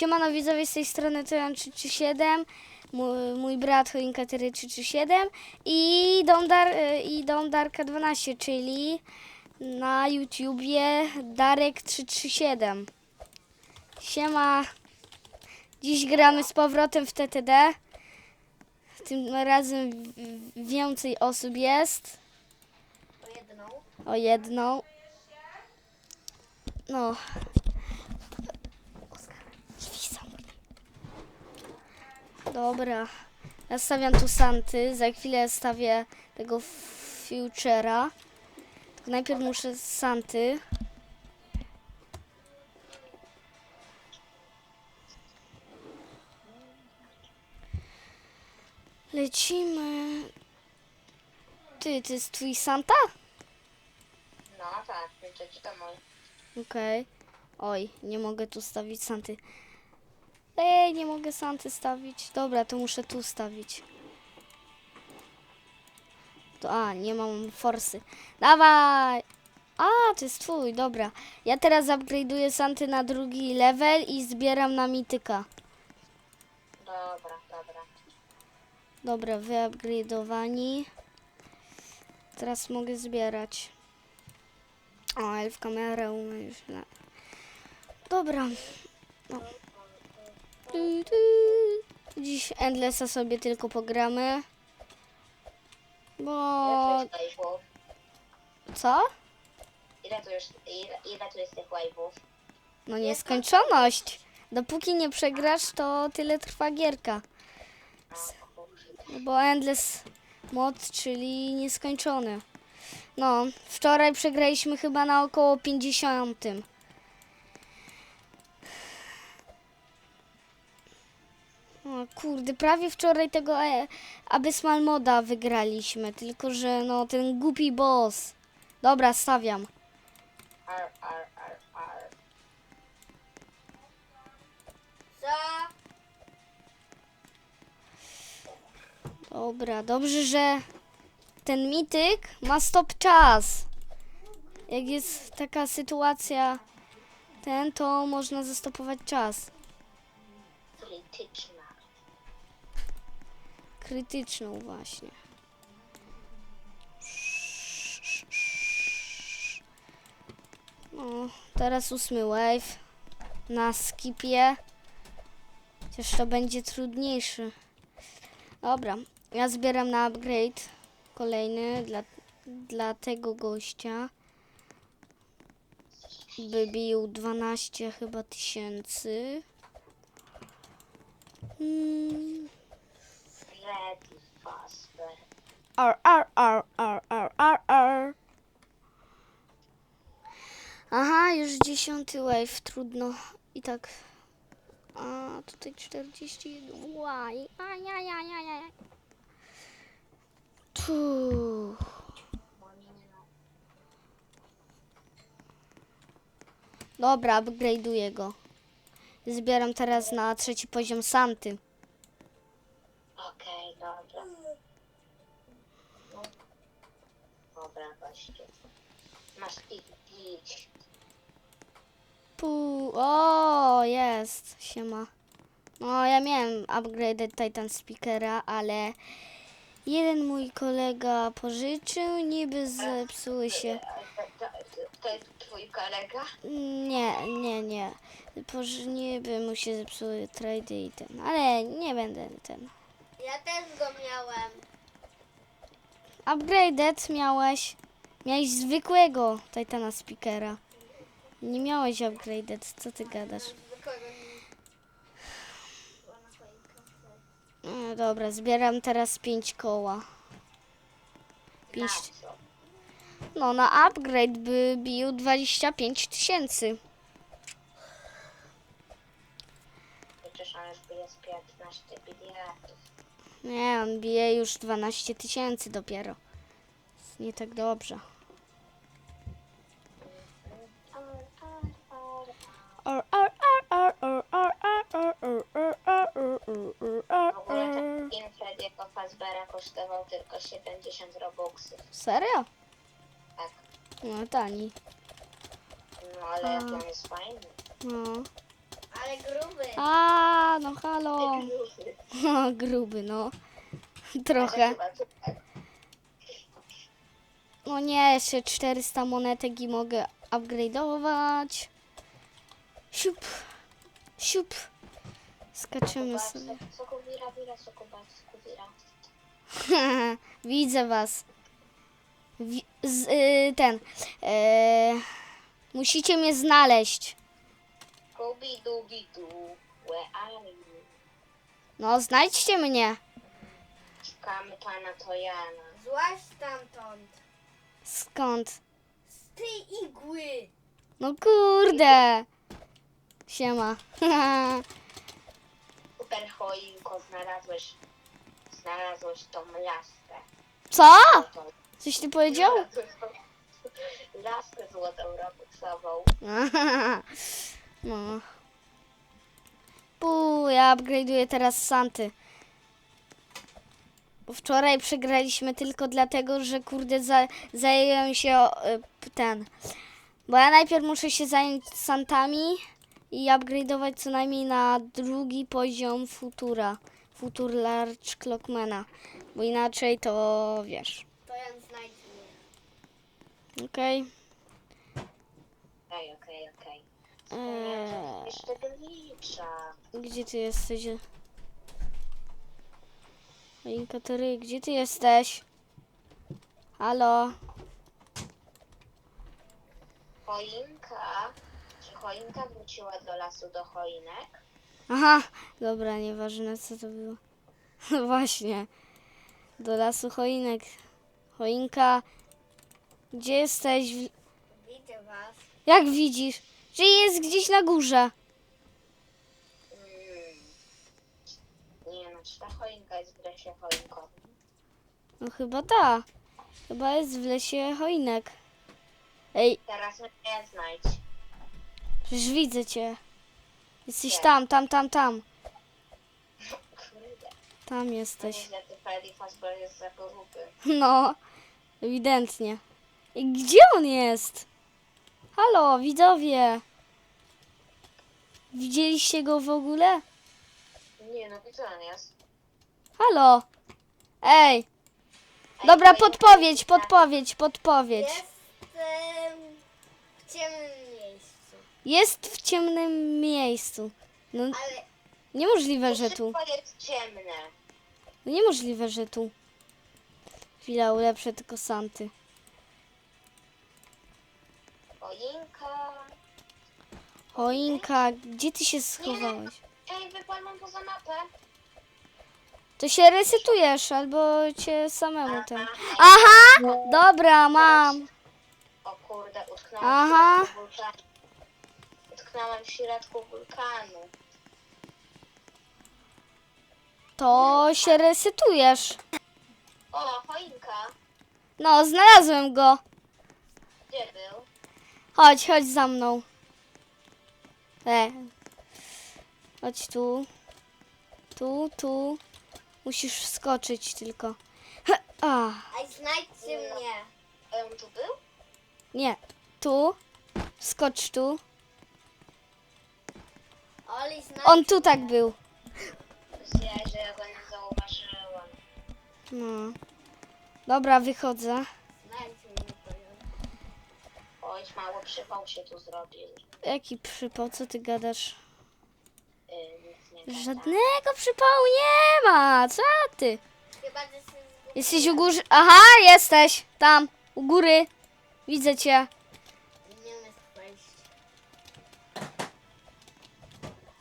Siemano widzowie z tej strony Tojan 337, mój, mój brat Choinka 337 i Dom, Dar, y, i Dom Darka 12, czyli na YouTubie Darek 337. Siema. Dziś gramy z powrotem w TTD. Tym razem więcej osób jest. O jedną. O jedną. No. Dobra. Ja stawiam tu Santy. Za chwilę stawię tego Futura. Tylko najpierw muszę Santy. Lecimy. Ty, to jest twój Santa? No tak, wiecie, to mój. Okej. Oj, nie mogę tu stawić Santy. Ej, nie mogę Santy stawić. Dobra, to muszę tu stawić. To, a, nie mam forsy. Dawaj! A, to jest twój, dobra. Ja teraz upgrade'uję Santy na drugi level i zbieram na mityka. Dobra, dobra. Dobra, wyupgrade'owani. Teraz mogę zbierać. O, elf kamerę umie już. Na... Dobra. No. Dziś Endlessa sobie tylko pogramy. Bo... Ile tu jest wave'ów? Co? Ile tu jest, ile, ile tu jest tych wave'ów? No nieskończoność. Dopóki nie przegrasz, to tyle trwa gierka. Kurczę. No Bo Endless mod, czyli nieskończony. No, wczoraj przegraliśmy chyba na około 50. O kurde, prawie wczoraj tego e, Abyssal moda wygraliśmy, tylko że no ten głupi boss. Dobra, stawiam. Ar, ar, ar, ar. Co? Dobra, dobrze, że ten mityk ma stop czas. Jak jest taka sytuacja, ten, to można zastopować czas. Krytyczna. Krytyczną właśnie. No, teraz ósmy wave na skipie. Chociaż to będzie trudniejszy. Dobra, ja zbieram na upgrade kolejny dla, dla tego gościa. By bił 12 chyba tysięcy. Hmm. Freddy Fazbear. Ar, ar, ar, ar, ar, ar, ar. Aha, już dziesiąty wave, trudno. I tak. A, tutaj 41. Łaj. Ajajajajaj. Tu. Dobra, upgrade'uję go. Zbieram teraz na trzeci poziom Santy. Okej, dobra. No. Gościu. Masz ich bić. Pu, o, jest, siema. No, ja miałem upgraded Titan Speakera, ale jeden mój kolega pożyczył, niby zepsuły się. To, to, to jest twój kolega? Nie, nie, nie. Poży, niby mu się zepsuły trady i ten, ale nie będę ten. Ja też go miałem. Upgraded miałeś. Miałeś zwykłego Titana Speakera. Nie miałeś upgraded, co ty gadasz? No dobra, zbieram teraz 5 koła. Pięć. Na co? No, na upgrade by bił 25 tysięcy. Przecież on już jest 15 biliardów. Nie, on bije już 12 tysięcy dopiero. Jest Nie tak dobrze. W ogóle ar. ten skin Freddy'ego Fazbeara kosztował tylko 70 robuxów. Serio? Tak. No tani. No ale jaki on jest fajny. No. Ale gruby. A, no halo. O, gruby, no. Trochę. No nie, jeszcze 400 monetek i mogę upgrade'ować. Siup. Siup. Skaczymy sobie. Sokowira, wira, sokowira. Widzę was. Wi- z, y, ten. y, musicie mnie znaleźć. Scooby Dooby Doo, where are you? No, znajdźcie mnie. Szukamy pana Tojana. Złaź stamtąd. Skąd? Z tej igły. No kurde. Siema. Super choinko, znalazłeś, znalazłeś tą laskę. Co? Tą, Coś ty powiedział? laskę złotą robuxową. No. Pu, ja upgrade'uję teraz Santy. Bo Wczoraj przegraliśmy tylko dlatego, że kurde za, zająłem się o, y, ten. Bo ja najpierw muszę się zająć Santami i upgrade'ować co najmniej na drugi poziom Futura. Futur Large Clockmana. Bo inaczej to wiesz. To ja znajdź mnie. Okej. Okej, okej, okej. Eee. Jeszcze glicza. Gdzie ty jesteś? Choinka Tory, gdzie ty jesteś? Halo? Choinka. Czy choinka wróciła do lasu do choinek? Aha, dobra, nieważne co to było. No właśnie. Do lasu choinek. Choinka. Gdzie jesteś? Widzę was. Jak widzisz? Że jest gdzieś na górze. Mm. Nie no, czy ta choinka jest w lesie choinkowym? No chyba ta. Chyba jest w lesie choinek. Ej, Teraz mnie znajdź. przecież widzę cię. Jesteś Gdzie? tam, tam, tam, tam. Kurde. Tam jesteś. Nieźle, ty Freddy Fazbear jest za gruby. No, ewidentnie. I gdzie on jest? Halo, widzowie. Widzieliście go w ogóle? Nie no, on jest? Halo. Ej. Dobra, podpowiedź, podpowiedź, podpowiedź. Jestem w ciemnym miejscu. Jest w ciemnym miejscu. No, Ale niemożliwe, że tu. Wszystko jest ciemne. No, niemożliwe, że tu. Chwila, ulepszę tylko Santy. Choinka. Choinka, gdzie ty się schowałeś? Ej, wypadłam poza mapę. To się resetujesz, albo cię samemu ten. Aha! Dobra, mam. O kurde, utknąłem Aha. w środku wulkanu. Utknąłem w środku wulkanu. To się resetujesz. O, choinka. No, znalazłem go. Gdzie był? Chodź, chodź za mną. E. Chodź tu. Tu, tu. Musisz wskoczyć tylko. A, Ej, znajdźcie mnie. Ej, on tu był? nie. Tu. Skocz tu. Oli, znajdź On tu tak był. Myślałem, że ja go nie zauważyłam. No. Dobra, wychodzę. Oj, mało przypał się tu zrobił. Jaki przypał, co ty gadasz? Yy, nic nie gada. Żadnego przypału nie ma. Co ty? Chyba, że się Jesteś u góry. Aha, jesteś. Tam, u góry. Widzę cię. nie umiesz wejść.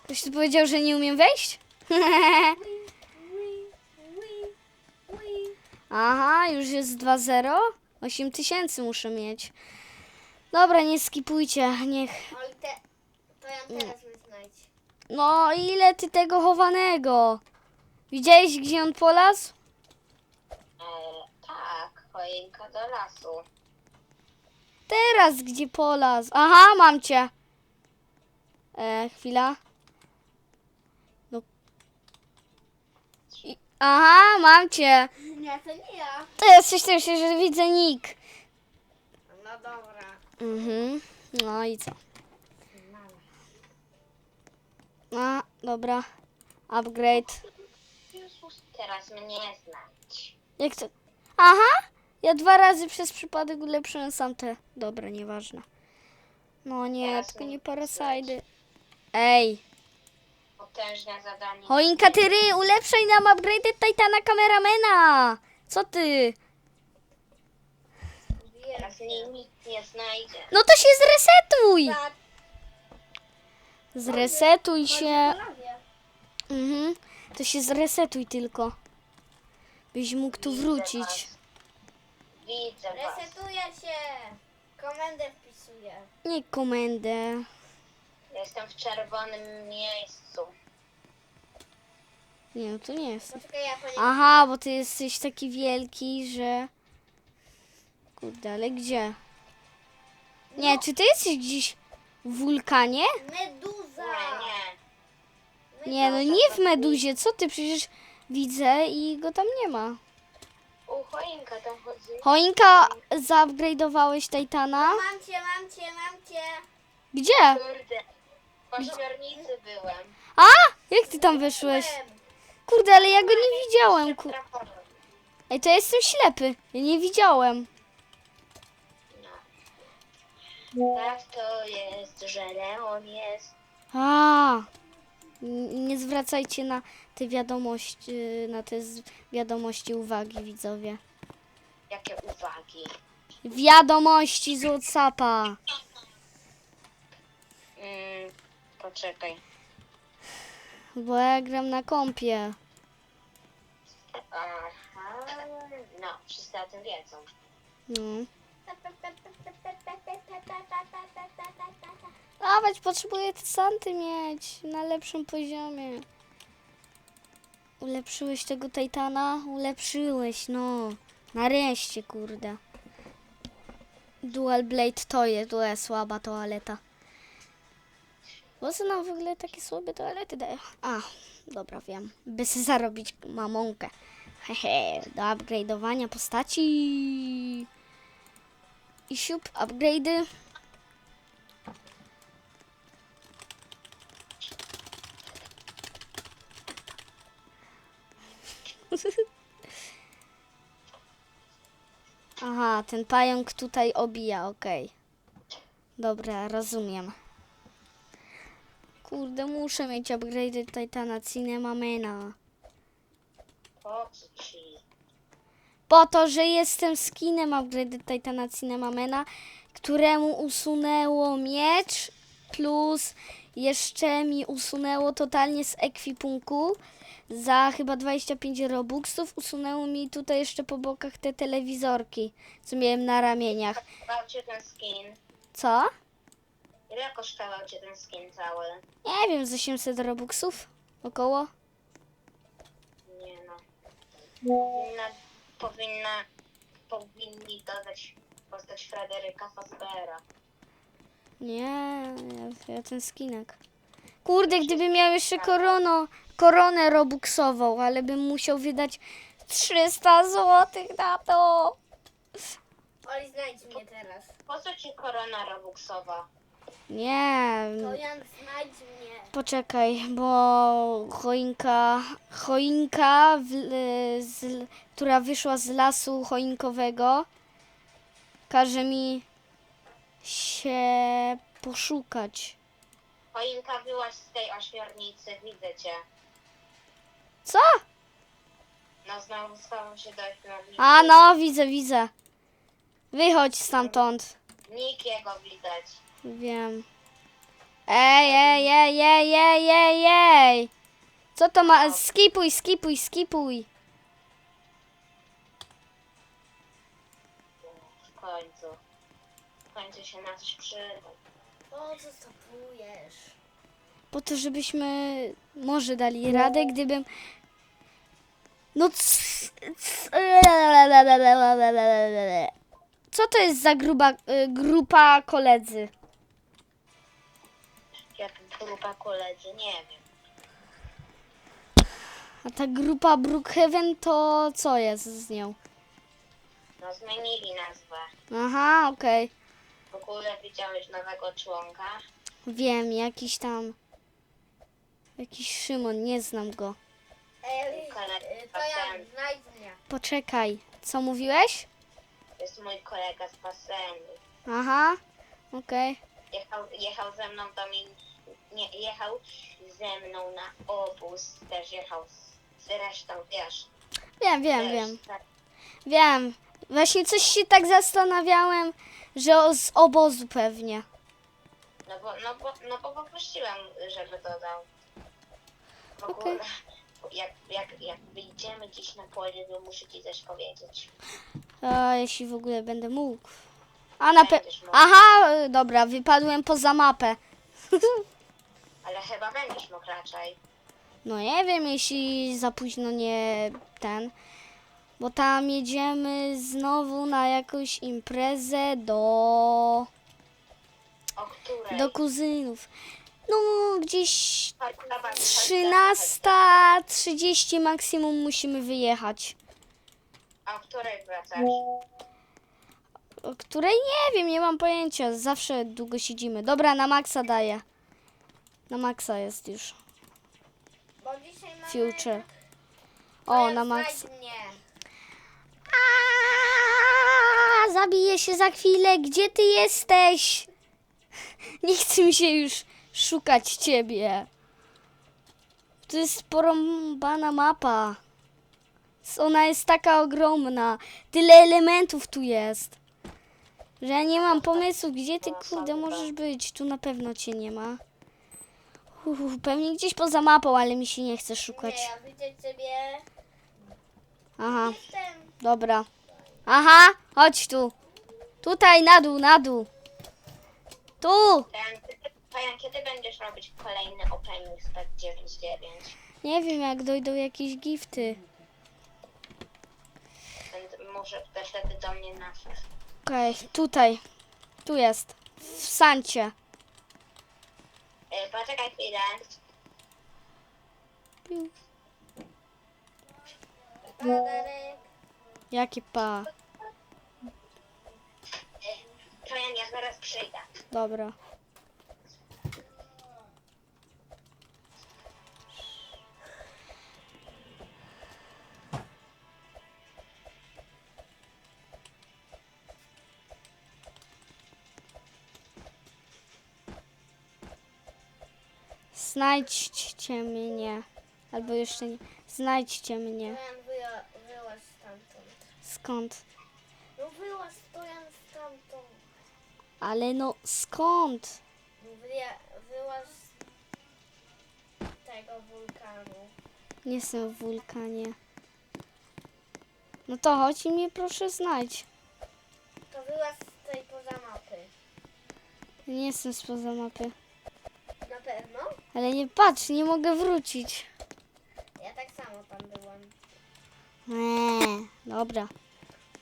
Ktoś tu powiedział, że nie umiem wejść? Aha, już jest 2-0. 8 tysięcy muszę mieć. Dobra, nie skipujcie, niech. Oli, te, to ja teraz znajdź. No, ile ty tego chowanego? Widziałeś, gdzie on polazł? E, tak, choinka do lasu. Teraz, gdzie polazł? Aha, mam cię. E, chwila. No. I, aha, mam cię. Nie, to nie ja. To jesteś też, że widzę nick. No. Mhm. No i co? A, dobra. Upgrade. Teraz mnie znać. Jak to? Aha! Ja dwa razy przez przypadek ulepszyłem sam te. Dobra, nieważne. No nie, Teraz tylko mnie nie parasajdy. Ej! Potężne zadanie. Choinka Tyry, ulepszaj nam upgrade Titana kameramena! Co ty? Teraz mnie nikt nie znajdzie. No to się zresetuj! Tak, Zresetuj się. Mhm. To się zresetuj tylko. Byś mógł tu wrócić. Widzę was. Resetuję się. Komendę wpisuję. Nie komendę. Jestem w czerwonym miejscu. Nie, no to nie jest. Poczekaj, ja. Aha, bo ty jesteś taki wielki, że... Kurde, ale gdzie? Nie, czy ty jesteś gdzieś w wulkanie? Meduza. Nie, no nie w Meduzie. Co ty? Przecież widzę i go tam nie ma. U choinka tam chodzi. Choinka, zaupgrade'owałeś Titana? Mam cię, mam cię, mam cię. Gdzie? Kurde. W ośmiornicy byłem. A! Jak ty tam wyszłeś? Kurde, ale ja go nie widziałem. Ku... Ej, to ja jestem ślepy. Ja nie widziałem. Tak to jest, że Leon jest. A, N- nie zwracajcie na te wiadomości, na te z- wiadomości uwagi, widzowie. Jakie uwagi. Wiadomości z Whatsappa. Mm, poczekaj. Bo ja gram na kompie. Aha. No, wszyscy o tym wiedzą. No. Dawać, potrzebuję te santy mieć na lepszym poziomie. Ulepszyłeś tego Titana? Ulepszyłeś, no. Nareszcie, kurde. Dual Blade to jest, to jest słaba toaleta. Po co nam w ogóle takie słabe toalety dają? A, dobra, wiem. By sobie zarobić mamonkę. Hehe, do upgrade'owania postaci. I siup, upgrade'y. Aha, ten pająk tutaj obija, okej. Dobra, rozumiem. Kurde, muszę mieć upgrade Titana Cinemamena. Po co ci? Po to, że jestem skinem upgrade Titana Cinemamena, któremu usunęło miecz, plus jeszcze mi usunęło totalnie z ekwipunku za chyba 25 robuxów. Usunęło mi tutaj jeszcze po bokach te telewizorki, co miałem na ramieniach. Kosztował cię ten skin? Co? Ile kosztował cię ten skin cały? Nie wiem, z 800 robuxów około. Nie no. Powinna, powinna, powinni dodać postać Fryderyka Fazbera. Nie, ja, ja ten skinek. Kurde, gdybym miał jeszcze korono, koronę robuxową, ale bym musiał wydać 300 zł na to. Oli, znajdź mnie teraz. Po co ci korona Robuxowa? Nie, To Jan, znajdź mnie. poczekaj, bo choinka, choinka, w, z, która wyszła z lasu choinkowego, każe mi się poszukać. Choinka byłaś z tej ośmiornicy, widzę cię. Co? No znowu schowam się do ośmiornicy. A no, widzę, widzę. Wychodź stamtąd. Nikiego widać. Wiem. Ej, ej, ej, ej, ej, ej, ej. Co to ma? Skipuj, skipuj, skipuj. W końcu. W końcu się na coś przyda. Po co stopujesz? Po to, żebyśmy może dali radę, gdybym... No c- c- Co to jest za gruba, y, grupa koledzy? Jak grupa koledzy, nie wiem. A ta grupa Brookhaven to co jest z nią? No zmienili nazwę. Aha, okej. W ogóle widziałeś nowego członka? Wiem, jakiś tam... Jakiś Szymon, nie znam go. Ej, to ja, mnie. Poczekaj, co mówiłeś? To jest mój kolega z basenu. Aha, okej. Jechał, jechał ze mną do nie, jechał ze mną na obóz, też jechał z, z resztą, wiesz. Wiem, wiem, wiesz, wiem. Tak, Wiem. Właśnie coś się tak zastanawiałem, że o- z obozu pewnie. no, bo, no, bo, no bo poprosiłem, żeby dodał. W ogóle, Okej. Jak, jak, jak wyjdziemy gdzieś na pole, to muszę ci coś powiedzieć. A, jeśli w ogóle będę mógł. A na pe... Będziesz mógł. Aha, dobra, wypadłem poza mapę. Ale chyba będziesz mógł raczej. No nie wiem, jeśli za późno nie ten. Bo tam jedziemy znowu na jakąś imprezę do, O której? do kuzynów. No gdzieś Chodź, zobacz, chodź, 13.30 maksimum musimy wyjechać. A o której wracasz? O której nie wiem, nie mam pojęcia. Zawsze długo siedzimy. Dobra, na maksa daję. Na maksa jest już. Bo dzisiaj mamy... Future. O, na maksa. Aaaa, Zabiję się za chwilę. Gdzie ty jesteś? Nie chce mi się już szukać ciebie. To jest porąbana mapa. Ona jest taka ogromna. Tyle elementów tu jest. Że ja nie mam pomysłu, gdzie ty kurde możesz być. Tu na pewno cię nie ma. Pewnie gdzieś poza mapą, ale mi się nie chce szukać. Nie, ja widzę ciebie. Aha. Jestem. Dobra. Aha, chodź tu. Tutaj, na dół, na dół. Tu. Kiedy- Fajan, kiedy będziesz robić kolejny opening z 99? Nie wiem, jak dojdą jakieś gifty. Będę- Może wtedy do mnie na Okej, tutaj. Tu jest. W Sancie. e, Poczekaj chwilę. Paderek. Jaki pa. Fajan, ja zaraz przyjdę. Dobra. Znajdźcie mnie. Albo jeszcze nie. Znajdźcie mnie. Stojan, wyła, wyłaź stamtąd. Skąd? No wyłaź Stojan stamtąd. Ale no skąd? Wy, wyłaź z tego wulkanu. Nie jestem w wulkanie. No to chodź i mnie proszę znajdź. To wyłaź z tej poza mapy. Nie jestem spoza mapy. Pewno? Ale nie patrz, nie mogę wrócić. Ja tak samo tam byłam. Eee, dobra.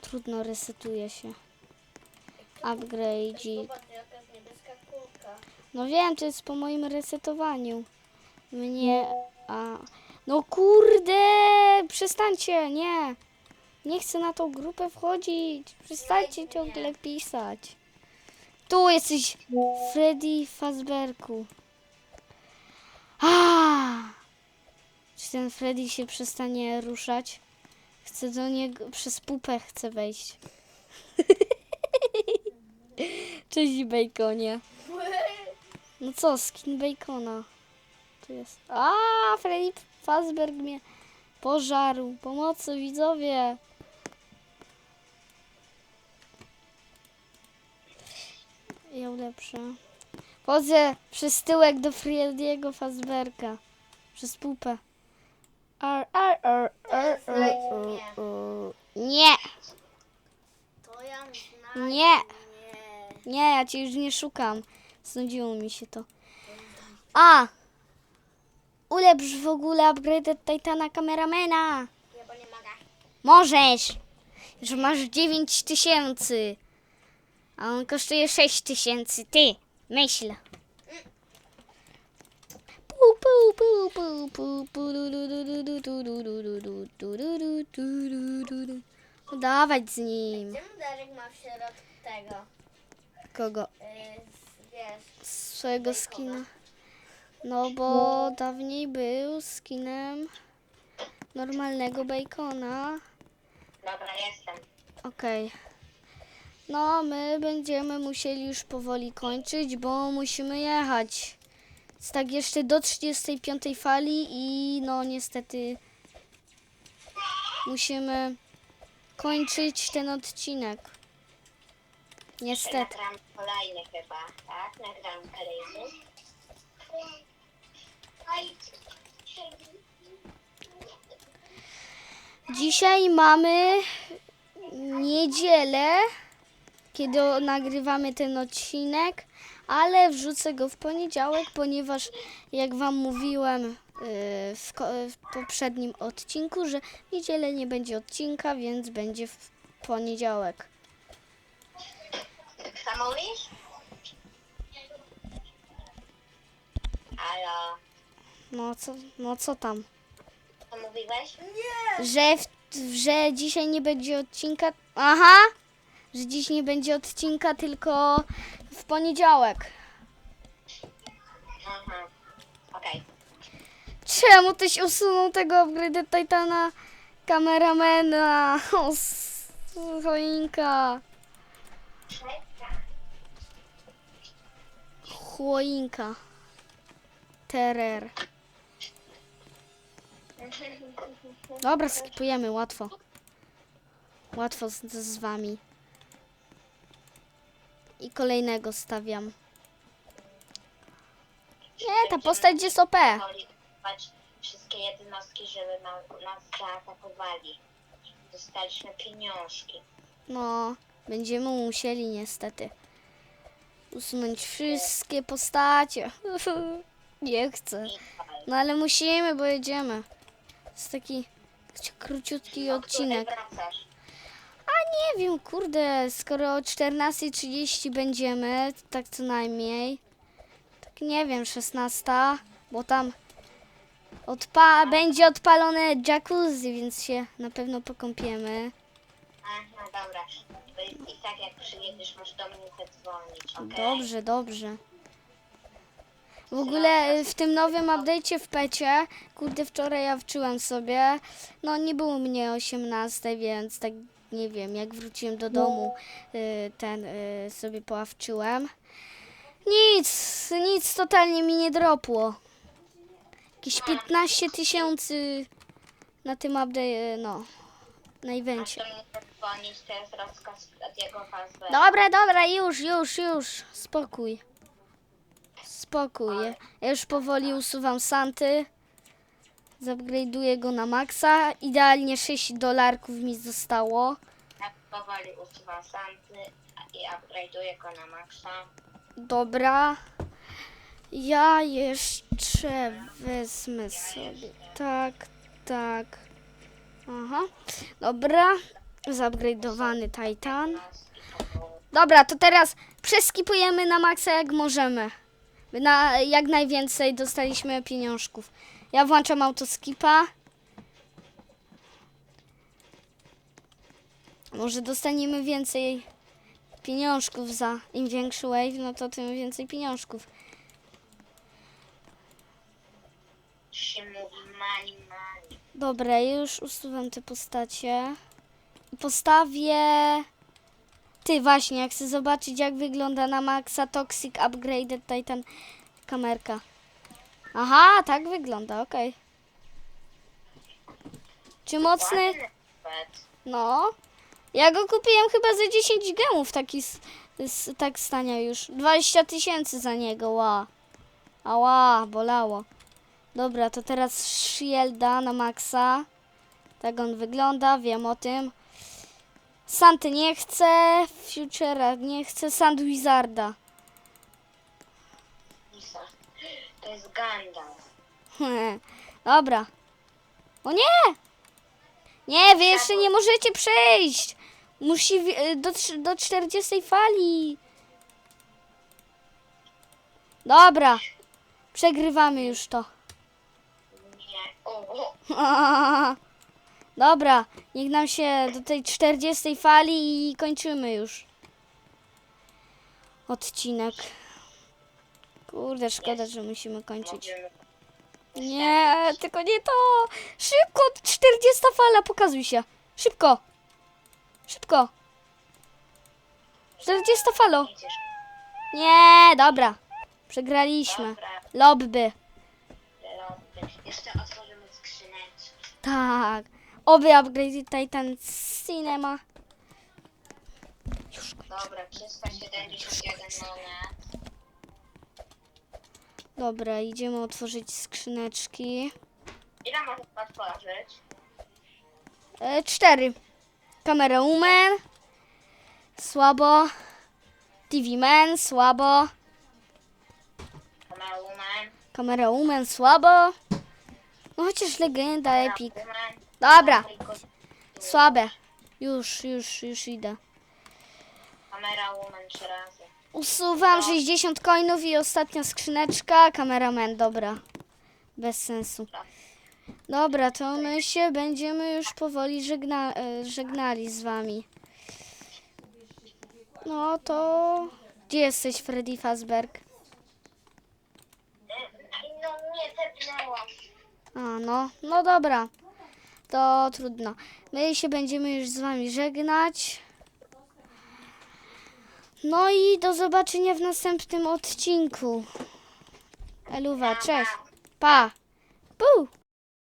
Trudno, resetuje się. Kulka. No wiem, to jest po moim resetowaniu. Mnie... A... No kurde! Przestańcie, nie! Nie chcę na tą grupę wchodzić. Przestańcie ciągle pisać. Tu jesteś Freddy Fazberku. Czy ten Freddy się przestanie ruszać? Chcę do niego, przez pupę chcę wejść. Cześć Baconie. No co, skin bacona. Tu jest. A, Freddy Fazberg mnie pożarł. Pomocy, widzowie. Ja ulepszę. Chodzę przez tyłek do Frediego Fazberga. Przez pupę. Ar, ar, ar, ar, ar, ar, ar. Nie, To ja znajdź Nie. nie, ja cię już nie szukam. Znudziło mi się to. A! Ulepsz w ogóle upgrade Titana kameramena. Ja bo nie mogę. Możesz! Że masz 9 tysięcy. A on kosztuje 6 tysięcy. Ty, Myśl. No dawać z nim. Czemu Darek ma wśród tego? Kogo? Yy, wiesz, Swojego skina. No bo dawniej był skinem normalnego bacona. Dobra, jestem. Okej. Okay. No, my będziemy musieli już powoli kończyć, bo musimy jechać. Jest tak jeszcze do 35 fali i no niestety musimy kończyć ten odcinek. Niestety. Nagram kolejny chyba, tak? Nagram kolejny. Dzisiaj mamy niedzielę, kiedy nagrywamy ten odcinek, ale wrzucę go w poniedziałek, ponieważ jak Wam mówiłem yy, w, poprzednim odcinku, że w niedzielę nie będzie odcinka, więc będzie w poniedziałek. Tak samo mówisz? Halo, No co, no co tam? co mówiłeś? Że, w, że dzisiaj nie będzie odcinka. Aha! Że dziś nie będzie odcinka, tylko w poniedziałek. Okej. Czemu tyś usunął tego upgrade Titana kameramena? O, s- choinka. Choinka. Terer. Dobra, skipujemy, łatwo. Łatwo z, z wami. I kolejnego stawiam. Nie, ta postać jest OP. Wszystkie jednostki, żeby na, nas zaatakowali. Dostaliśmy pieniążki. No, będziemy musieli niestety usunąć wszystkie postacie. Nie chcę. No ale musimy, bo jedziemy. To jest taki króciutki odcinek. Nie wiem, kurde, skoro o 14.30 będziemy, tak co najmniej. Tak nie wiem, 16, bo tam odpa będzie odpalone jacuzzi, więc się na pewno pokąpiemy. Aha, dobra. To jest I tak jak przyjedziesz, masz do mnie zadzwonić, okej? Dobrze, dobrze. W ogóle y, w tym nowym update'cie w pecie, kurde, wczoraj ja wczyłam sobie, no nie było mnie 18, więc tak nie wiem, jak wróciłem do domu, y, ten y, sobie poławczyłem. Nic, nic totalnie mi nie dropło. Jakieś 15 tysięcy na tym update, no, na evencie. Dobra, dobra, już, już, już. Spokój. Spokój. Ja już powoli usuwam Santy. Zupgrade'uję go na maksa. Idealnie 6 dolarków mi zostało. Ja powoli usuwam Santy i upgrade'uję go na maksa. Dobra. Ja jeszcze wezmę sobie. Tak, tak. Aha. Dobra. Zupgrade'owany Titan. Dobra, to teraz przeskipujemy na maksa jak możemy. Na, jak najwięcej dostaliśmy pieniążków. Ja włączam autoskipa. Może dostaniemy więcej pieniążków za im większy wave, no to tym więcej pieniążków. się mówi mani mani. Dobra, już usuwam te postacie. Postawię... Ty, właśnie, jak chcę zobaczyć, jak wygląda na Maxa Toxic Upgraded Titan kamerka. Aha, tak wygląda, okej. Czy mocny? Ładny pet. No. Ja go kupiłem chyba za 10 gemów, taki s- s- tak stania już. 20 tysięcy za niego, ła. Ała, bolało. Dobra, to teraz Shielda na maksa. Tak on wygląda, wiem o tym. Santy nie chcę, Futura nie chcę, Sand Wizarda. To jest Gandalf. Dobra. O nie! Nie, wy jeszcze nie możecie przejść. Musi wi- y, do, trz- do 40 fali. Dobra. Przegrywamy już to. Nie. O, o. Dobra, niech nam się do tej 40 fali i kończymy już odcinek. Kurde, szkoda, że musimy kończyć. Nie, tylko nie to. Szybko, 40 fala, pokazuj się. Szybko. Szybko. 40 falo. Nie, dobra. Przegraliśmy. Lobby. Jeszcze otworzymy skrzyneczki. Tak. Oby upgrade Titan Cinema. Już kończę. Dobra, 371 monet. Dobra, idziemy otworzyć skrzyneczki. Ile można otworzyć? E, cztery. Kamera Woman. Słabo. TV Man, słabo. Kamera Woman. Kamera Woman, słabo. No chociaż legenda, epic. Dobra, słabe. Już, już, już idę. Kamera Woman trzy razy. Usuwam 60 coinów i ostatnia skrzyneczka. Kameraman, dobra. Bez sensu. Dobra, to my się będziemy już powoli żegna e, żegnali z wami. No to... Gdzie jesteś, Freddy Fazberg? No nie tepnęłam. A, no, no dobra. To trudno. My się będziemy już z wami żegnać. No i do zobaczenia w następnym odcinku. Eluwa, cześć. Pa. Pu.